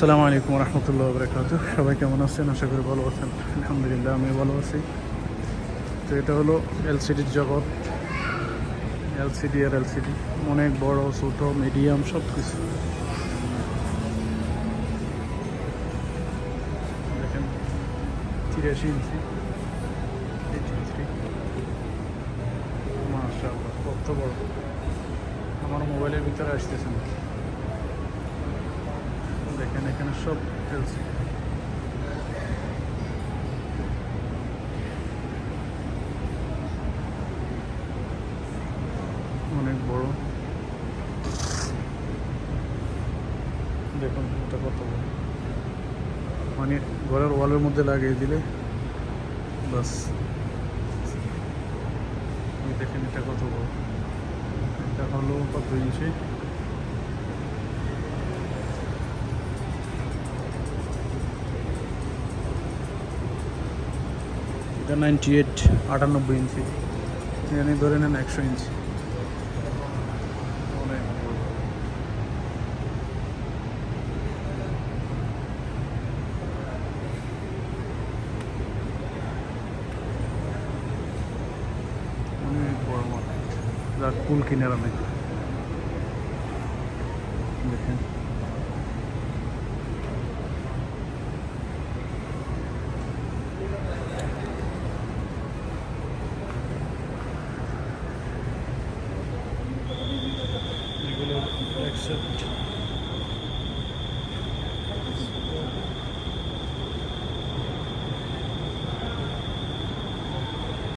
আসসালামু আলাইকুম রহমতুল্লাহ বরকাত সবাই কেমন আছেন? আশা করি ভালো আছেন। আলহামদুলিল্লাহ আমি ভালো আছি। তো এটা হলো এলসিডির জগৎ। এলসিডি আর এলসিডি, অনেক বড়, ছোটো মিডিয়াম সব কিছু দেখেন, তিরাশি ইঞ্চি মাশাআল্লাহ, কত বড়। আমার মোবাইলের ভিতরে আসতেছে না। দেখেন, এখানে সব এলসি অনেক বড়। দেখুন, এটা কত বড়। মানে ঘরের ওয়ালের মধ্যে লাগিয়ে দিলে, বাস। দেখেন, এটা কত বড়। এটা হলো কত ইঞ্চি? এটা নাইনটি এইট আটানব্বই ইঞ্চি এখানে ধরে নেন একশো ইঞ্চি অনেক বড়। অনেক বড় মার্কেট যার কুল কিনারা নেই দেখেন। все включено.